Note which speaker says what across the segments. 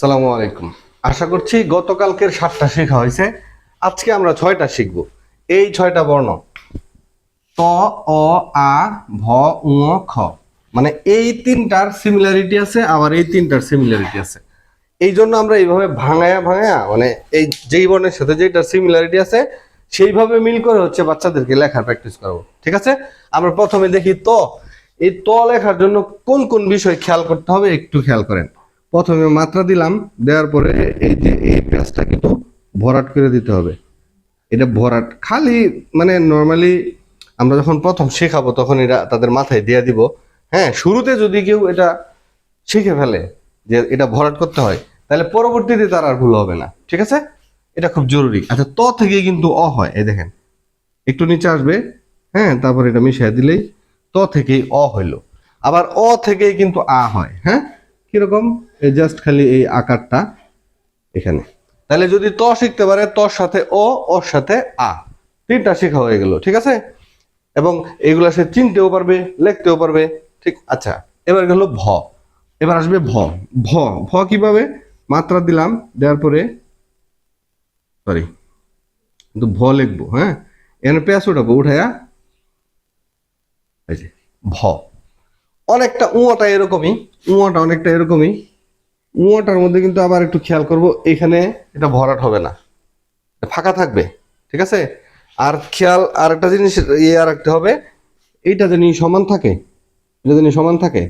Speaker 1: সালামু আলাইকুম। আশা করছি গতকালকের সাতটা শেখা হয়েছে। আজকে আমরা ছয়টা শিখব। এই ছয়টা বর্ণ। ত, অ, আ, ভ, উ, খ। মানে এই তিনটার সিমিলারিটি আছে, আবার এই তিনটার সিমিলারিটি আছে। এই জন্য আমরা এইভাবে ভাঙায়া ভাঙায়া মানে এই যেই বর্ণের সাথে যেটার সিমিলারিটি আছে, সেইভাবে মিল করে হচ্ছে বাচ্চাদেরকে লেখার প্র্যাকটিস করাবো। ঠিক আছে? আমরা প্রথমে দেখি ত। এই ত লেখার জন্য কোন কোন বিষয় খেয়াল করতে হবে একটু খেয়াল করেন। প্রথমে মাত্রা দিলাম, দেওয়ার পরে এই যে এই পেঁয়াজটা কিন্তু ভরাট করে দিতে হবে। এটা ভরাট খালি মানে নর্মালি আমরা যখন প্রথম শেখাবো তখন এটা তাদের মাথায় দিয়ে দিব। হ্যাঁ শুরুতে যদি কেউ এটা শিখে ফেলে যে এটা ভরাট করতে হয়, তাহলে পরবর্তীতে তার আর ভুল হবে না, ঠিক আছে? এটা খুব জরুরি। আচ্ছা ত থেকে কিন্তু অ হয়, এই দেখেন। একটু নিচে আসবে হ্যাঁ তারপর এটা মিশিয়ে দিলেই ত থেকেই অ হইল। আবার অ থেকেই কিন্তু আ হয় হ্যাঁ? কীরকম? জাস্ট খালি এই আকারটা এখানে। তাহলে যদি ত শিখতে পারে তর সাথে ও ওর সাথে আ। তিনটা শেখা হয়ে গেল, ঠিক আছে? এবং এগুলা সে চিনতেও পারবে, লিখতেও পারবে, ঠিক? আচ্ছা এবার গেল ভ। এবার আসবে ভ। ভ ভ কীভাবে? মাত্রা দিলাম, দেওয়ার পরে সরি কিন্তু ভ লিখব হ্যাঁ? এখানে পেঁয়াজ উঠাবো উঠায়া। এই যে, ভ। অনেকটা উঁয়াটা এরকমই, উঁয়াটা অনেকটা এরকমই। উঁয়াটার মধ্যে কিন্তু আবার একটু খেয়াল করব, এখানে এটা ভরাট হবে না। ফাঁকা থাকবে, ঠিক আছে? আর খেয়াল আর একটা জিনিস ইয়ে আর রাখতে হবে, এইটা যেন সমান থাকে, এটা যেন সমান থাকে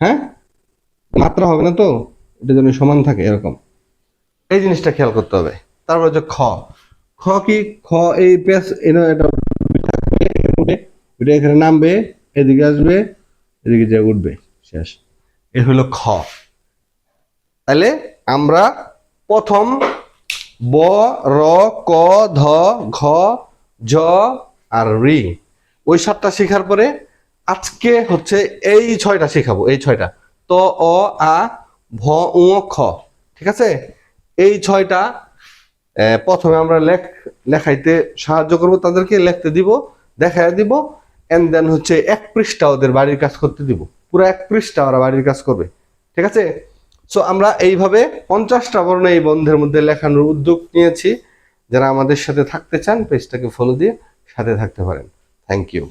Speaker 1: হ্যাঁ? মাত্রা হবে না তো, এটা যেন সমান থাকে এরকম। এই জিনিসটা খেয়াল করতে হবে। তারপর হচ্ছে খ। খ কি? খ, এই পেস এটা এটা এখানে নামবে, এদিকে আসবে, এদিকে যে উঠবে, শেষ। এ হলো খ। তাহলে আমরা প্রথম ব, র, ক, ধ, ঘ, ঝ আর রি। ওই সাতটা শেখার পরে আজকে হচ্ছে এই ছয়টা শেখাবো, এই ছয়টা। ত, অ, আ, ভ, উ খ, ঠিক আছে? এই ছয়টা প্রথমে আমরা লেখ, লেখাইতে সাহায্য করব তাদেরকে, লিখতে দিব, দেখায় দিব এন্ড দেন হচ্ছে এক পৃষ্ঠা ওদের বাড়ির কাজ করতে দিব। পুরো এক পৃষ্ঠা ওরা বাড়ির কাজ করবে, ঠিক আছে? সো আমরা এইভাবে পঞ্চাশটা বর্ণ এই বন্ধের মধ্যে লেখানোর উদ্যোগ নিয়েছি। যারা আমাদের সাথে থাকতে চান, পেজটাকে ফলো দিয়ে সাথে থাকতে পারেন। Thank you